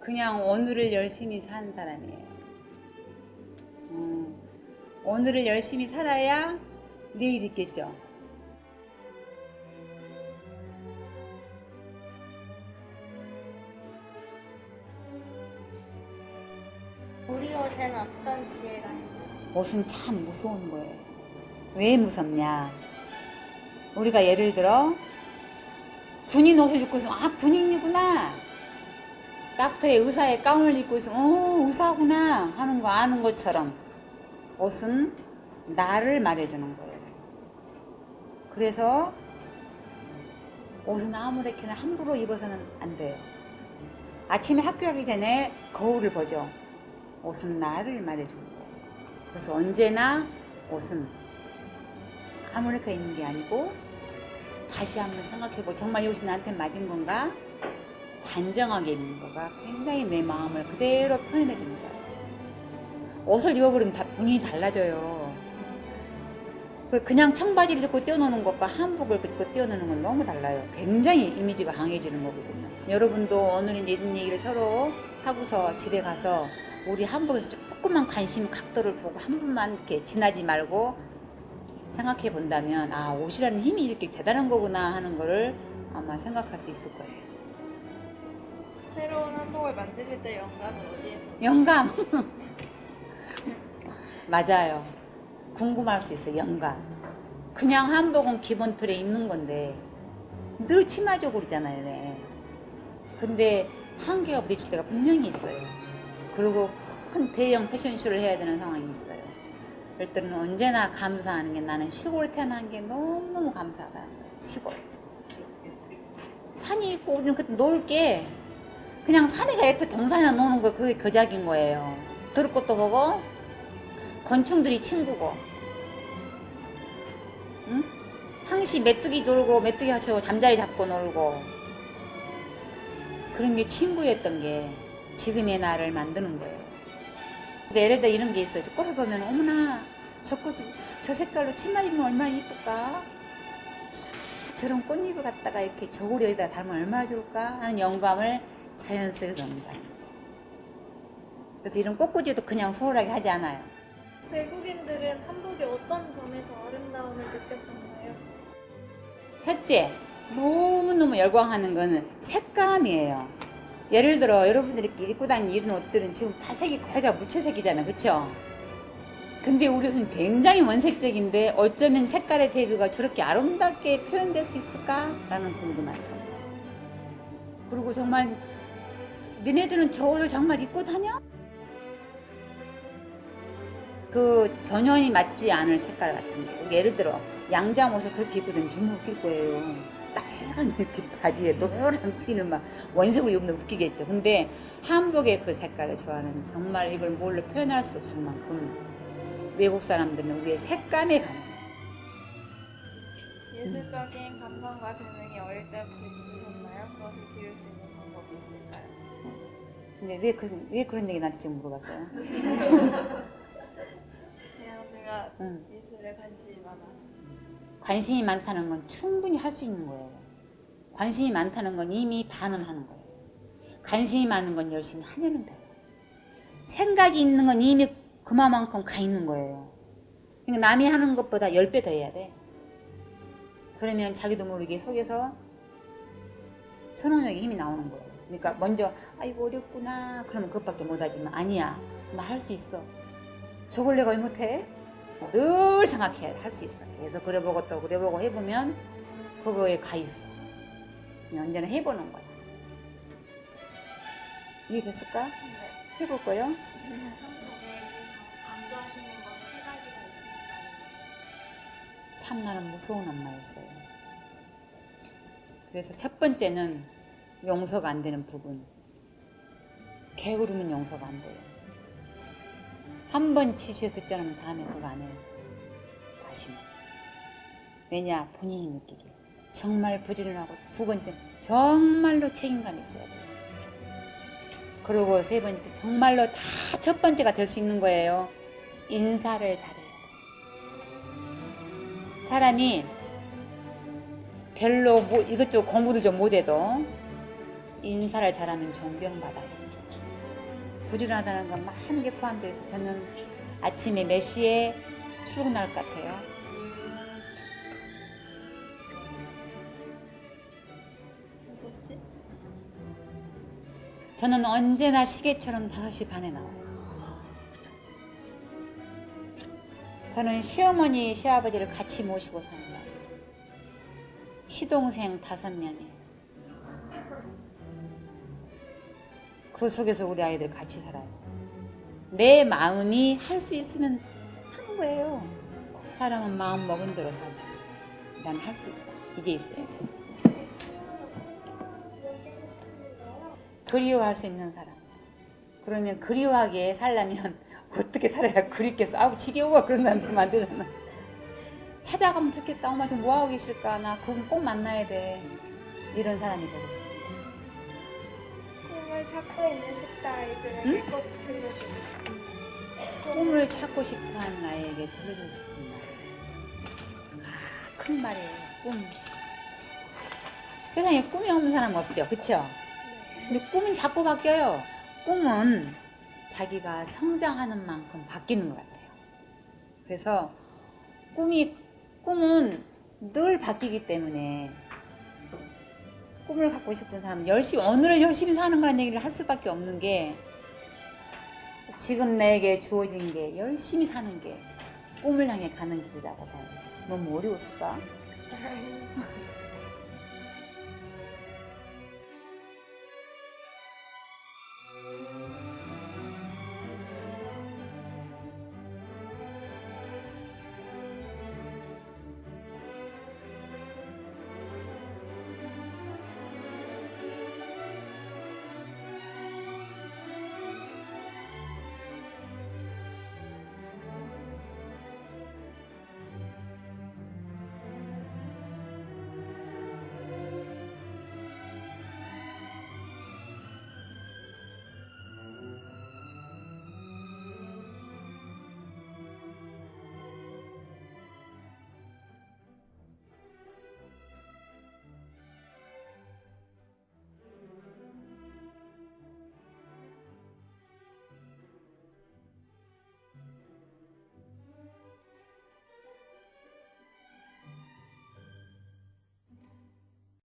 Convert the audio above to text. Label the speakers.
Speaker 1: 그냥 오늘을 열심히 사는 사람이에요. 음, 오늘을 열심히 살아야 내일 있겠죠.
Speaker 2: 우리 옷에는 어떤 지혜가 있나요?
Speaker 1: 옷은 참 무서운 거예요. 왜 무섭냐? 우리가 예를 들어 군인 옷을 입고 있으면 아 군인이구나. 닥터의 의사의 가운을 입고 있으면 어 의사구나 하는 거 아는 것처럼 옷은 나를 말해주는 거예요. 그래서 옷은 아무렇게나 함부로 입어서는 안 돼요. 아침에 학교 가기 전에 거울을 보죠. 옷은 나를 말해주는 거예요. 그래서 언제나 옷은 아무렇게 입는 게 아니고 다시 한번 생각해보고 정말 이 옷이 나한테 맞은 건가? 단정하게 입는 거가 굉장히 내 마음을 그대로 표현해 거예요. 옷을 입어버리면 다 본인이 달라져요. 그냥 청바지를 입고 뛰어노는 것과 한복을 입고 뛰어노는 건 너무 달라요. 굉장히 이미지가 강해지는 거거든요. 여러분도 오늘 이제 이런 얘기를 서로 하고서 집에 가서 우리 한복에서 조금만 관심 각도를 보고 한 번만 이렇게 지나지 말고 생각해 본다면 아 옷이라는 힘이 이렇게 대단한 거구나 하는 거를 아마 생각할 수 있을 거예요.
Speaker 3: 새로운 한복을 만드실 때 영감은 어디에서?
Speaker 1: 영감 맞아요. 궁금할 수 있어요. 영감. 그냥 한복은 기본 틀에 입는 건데 늘 치마적으로잖아요. 왜? 근데 한계가 부딪힐 때가 분명히 있어요. 그리고 큰 대형 패션쇼를 해야 되는 상황이 있어요. 그럴 때는 언제나 감사하는 게 나는 시골에 태어난 게 너무너무 감사하다. 시골. 산이 있고 우리는 그때 놀게 그냥 산에가 옆에 동산이나 노는 거 그게 거작인 거예요. 들을 것도 보고 곤충들이 친구고 응? 항시 메뚜기 돌고 메뚜기 하쳐 잠자리 잡고 놀고 그런 게 친구였던 게 지금의 나를 만드는 거예요. 근데 예를 들어 이런 게 있어요. 저 꽃을 보면 어머나 저 꽃, 저 색깔로 치마 입으면 얼마나 이쁠까? 아, 저런 꽃잎을 갖다가 이렇게 저고리 여기다 달면 얼마나 좋을까? 하는 영감을 자연 얻는다는 거죠. 그래서 이런 꽃꽂이도 그냥 소홀하게 하지 않아요.
Speaker 3: 외국인들은 한복이 어떤 점에서 아름다움을 느꼈던가요?
Speaker 1: 첫째, 너무너무 열광하는 거는 색감이에요. 예를 들어 여러분들이 이렇게 입고 다니는 이런 옷들은 지금 다 색이 거의 다 무채색이잖아. 그쵸? 근데 우리 옷은 굉장히 원색적인데 어쩌면 색깔의 대비가 저렇게 아름답게 표현될 수 있을까? 라는 궁금함. 그리고 정말 너네들은 저 옷을 정말 입고 다녀? 그 전현이 맞지 않을 색깔 같은 게 예를 들어 양잠 옷을 그렇게 입고 다니면 정말 웃길 거예요. 빨간 이렇게 바지에 노란 핀을 막 원색으로 입으면 웃기겠죠. 근데 한복의 그 색깔을 좋아하는 정말 이걸 뭘로 표현할 수 없을 만큼 외국 사람들은 우리의 색감에 반해.
Speaker 3: 예술적인 감성과 재능이 어릴 때부터 있으셨나요? 그것을 기를 수 있는 방법이 있을까요?
Speaker 1: 근데 왜, 그, 왜 그런 얘기 나한테 지금 물어봤어요?
Speaker 3: 그냥 제가
Speaker 1: 응.
Speaker 3: 예술에 관심이 많아서
Speaker 1: 관심이 많다는 건 충분히 할 수 있는 거예요. 관심이 많다는 건 이미 반은 하는 거예요. 관심이 많은 건 열심히 하려는 돼요. 생각이 있는 건 이미 그만큼 가 있는 거예요. 그러니까 남이 하는 것보다 10배 더 해야 돼. 그러면 자기도 모르게 속에서 천원력의 힘이 나오는 거예요. 그러니까 먼저 아이고 어렵구나 그러면 그것밖에 못하지만 아니야 나 할 수 있어. 저걸 내가 왜 못해? 늘 생각해야 할수 있어. 계속 그려보고 또 그려보고 해보면 그거에 가 있어. 언제나 해보는 거야. 이해됐을까?
Speaker 3: 네.
Speaker 1: 해볼 거요?
Speaker 2: 한복에 강조하시는 건세 가지가 있으시다는
Speaker 1: 참 나는 무서운 엄마였어요. 그래서 첫 번째는 용서가 안 되는 부분. 게으르면 용서가 안 돼요. 한 번 치셔 듣지 않으면 다음에 그거 안 해요. 다시는. 왜냐? 본인이 느끼게. 정말 부지런하고 두 번째 정말로 책임감 있어야 돼요. 그리고 세 번째 정말로 다 첫 번째가 될 수 있는 거예요. 인사를 잘해야 돼. 사람이 별로 뭐 이것저것 공부를 좀 못해도 인사를 잘하면 존경받아요. 부지런하다는 건 많은 게 포함되어 있어 저는 아침에 몇 시에 출근할 것 같아요? 저는 언제나 시계처럼 5시 반에 나와요. 저는 시어머니, 시아버지를 같이 모시고 사는 거예요. 시동생 다섯 명이. 그 속에서 우리 아이들 같이 살아요. 내 마음이 할 수 있으면 하는 거예요. 사람은 마음 먹은 대로 살 수 있어요. 난할 수 있어. 이게 있어야 돼. 그리워할 수 있는 사람. 그러면 그리워하게 살려면 어떻게 살아야 그립게 써? 아우 지겨워 그런 사람 안 되잖아. 찾아가면 좋겠다. 엄마 좀 뭐하고 계실까? 나 그분 꼭 만나야 돼. 이런 사람이 되고 싶어.
Speaker 3: 꿈을 찾고 있는 십대 아이들에게
Speaker 1: 응?
Speaker 3: 꼭 들려주고 싶은
Speaker 1: 꿈을 찾고 싶어 하는 아이에게 들려주고 싶은 말. 아, 큰 말이에요. 꿈. 세상에 꿈이 없는 사람 없죠. 그쵸? 근데 꿈은 자꾸 바뀌어요. 꿈은 자기가 성장하는 만큼 바뀌는 것 같아요. 그래서 꿈이, 꿈은 늘 바뀌기 때문에 꿈을 갖고 싶은 사람은 열심히, 오늘을 열심히 사는 거라는 얘기를 할 수밖에 없는 게 지금 내게 주어진 게 열심히 사는 게 꿈을 향해 가는 길이라고 봐요. 너무 어려웠을까?